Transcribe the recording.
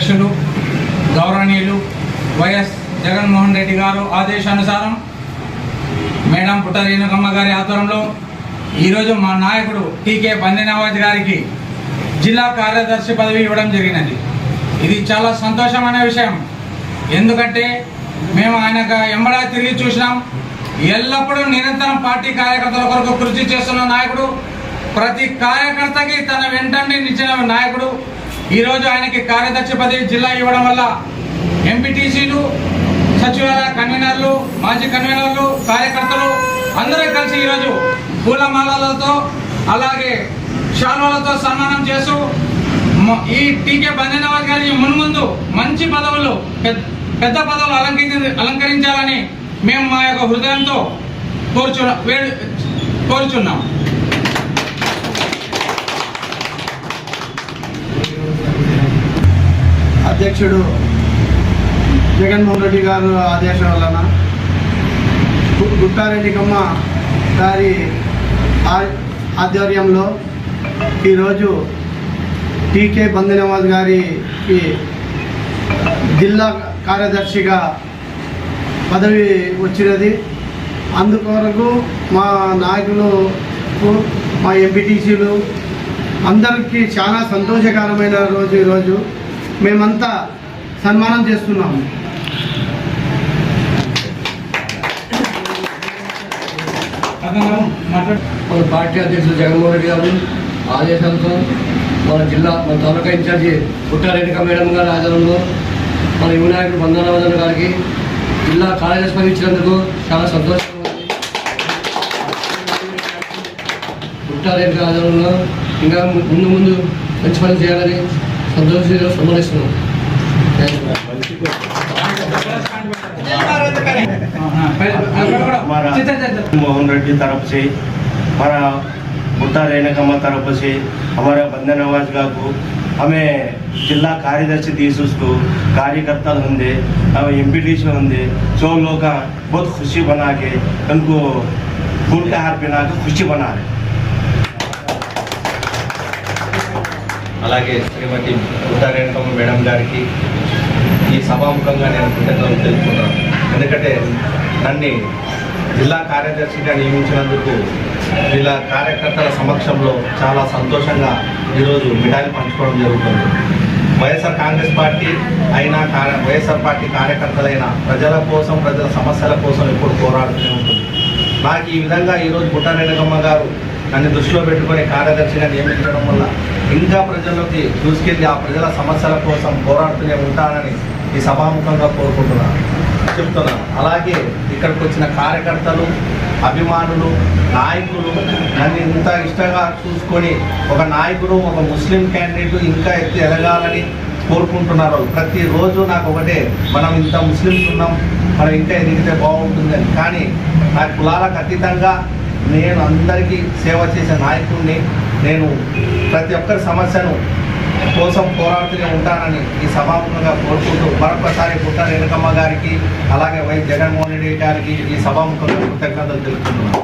అధ్యక్షులు గౌరవనీయులు వైఎస్ జగన్మోహన్ రెడ్డి గారు ఆదేశానుసారం మేడం పుట్ట రేణుకమ్మ గారి ఆధ్వర్యంలో ఈరోజు మా నాయకుడు టీకే బందినవాజ్ గారికి జిల్లా కార్యదర్శి పదవి ఇవ్వడం జరిగినది. ఇది చాలా సంతోషమైన విషయం. ఎందుకంటే మేము ఆయనకు ఎంబడా తిరిగి చూసినాం. ఎల్లప్పుడూ నిరంతరం పార్టీ కార్యకర్తల కొరకు కృషి చేస్తున్న నాయకుడు ప్రతి కార్యకర్తకి తన వెంటనే నిచ్చిన నాయకుడు ఈరోజు ఆయనకి కార్యదర్శి పదవి జిల్లా ఇవ్వడం వల్ల ఎంపీటీసీలు సచివాలయ కన్వీనర్లు మాజీ కన్వీనర్లు కార్యకర్తలు అందరూ కలిసి ఈరోజు పూలమాలలతో అలాగే శాల్వాలతో సన్మానం చేస్తూ ఈ టీకే బందనవాజ్ గారి మున్ముందు మంచి పదవులు పెద్ద పెద్ద పదవులు అలంకరి అలంకరించాలని మేము మా యొక్క హృదయంతో కోరుచు కోరుచున్నాం. అధ్యక్షుడు జగన్మోహన్ రెడ్డి గారు ఆదేశం వలన గుట్టారెడ్డి గుట్టారెడ్డికమ్మ గారి ఆధ్వర్యంలో ఈరోజు టీకే బందనవాజ్ గారికి జిల్లా కార్యదర్శిగా పదవి వచ్చినది. అందుకొరకు మా నాయకులు మా ఎంపీటీసీలు అందరికీ చాలా సంతోషకరమైన రోజు ఈరోజు. మేమంతా సన్మానం చేస్తున్నాము. మన పార్టీ అధ్యక్షులు జగన్మోహన్ రెడ్డి గారు ఆదేశాలతో మన జిల్లా మన తాలూకా ఇన్ఛార్జి పుట్టారెడ్డిక మేడం గారి ఆధ్వర్యంలో మన యువ నాయకుడు బంధనవర్ధన్ గారికి జిల్లా కార్యదర్శి పదవి ఇచ్చినందుకు చాలా సంతోషంగా ఉంది. పుట్టారెడ్డి ఆధ్వర్యంలో ఇంకా ముందు ముందు మంచి పని చేయాలని సంతోషంగా సమ్మతిస్తున్నాం मोहन रेड्डी तरफ से हमारा बुट्टा रेणकम्मा तरफ से हमारा बंदन नवाज को हमें जिला कार्यदर्शी दी उसको कार्यकर्ता होंगे एम पी टी सी होंगे जो लोग बहुत खुशी बना के उनको फूल का हार पहना के खुशी बना रहे అలాగే శ్రీమతి ఉట్టారేణకమ్మ మేడం గారికి ఈ సభాముఖంగా నేను కృతజ్ఞతలు తెలుసుకున్నాను ఎందుకంటే నన్ను జిల్లా కార్యదర్శిగా నియమించినందుకు జిల్లా కార్యకర్తల సమక్షంలో చాలా సంతోషంగా ఈరోజు మిఠాయిలు పంచుకోవడం జరుగుతుంది. వైఎస్ఆర్ కాంగ్రెస్ పార్టీ అయినా కార్య వైఎస్ఆర్ పార్టీ కార్యకర్తలైన ప్రజల కోసం ప్రజల సమస్యల కోసం ఎప్పుడు పోరాడుతూనే ఉంటుంది. నాకు ఈ విధంగా ఈరోజు బుట్టారేణకమ్మ గారు నన్ను దృష్టిలో పెట్టుకొని కార్యదర్శిగా నియమించడం వల్ల ఇంకా ప్రజల్లోకి దూసుకెళ్ళి ఆ ప్రజల సమస్యల కోసం పోరాడుతూనే ఉంటానని ఈ సభాముఖంగా కోరుకుంటున్నాను. చెప్తున్నాను. అలాగే ఇక్కడికి వచ్చిన కార్యకర్తలు అభిమానులు నాయకులు నన్ను ఇంత ఇష్టంగా చూసుకొని ఒక నాయకుడు ఒక ముస్లిం క్యాండిడేట్ ఇంకా ఎత్తి ఎదగాలని కోరుకుంటున్నారు. ప్రతిరోజు నాకు ఒకటే మనం ఇంత ముస్లిమ్స్ ఉన్నాం మనం ఇంకా ఎదిగితే బాగుంటుంది అని కానీ నా కులాలకు అతీతంగా నేను అందరికీ సేవ చేసే నాయకుడిని నేను ప్రతి ఒక్కరి సమస్యను కోసం పోరాడుతూనే ఉంటానని ఈ సభాముఖంగా కోరుకుంటూ మరొకసారి పుట్ట రేణుకమ్మ గారికి అలాగే వై జగన్మోహన్ రెడ్డి గారికి ఈ సభాముఖంగా కృతజ్ఞతలు తెలుపుతున్నాను.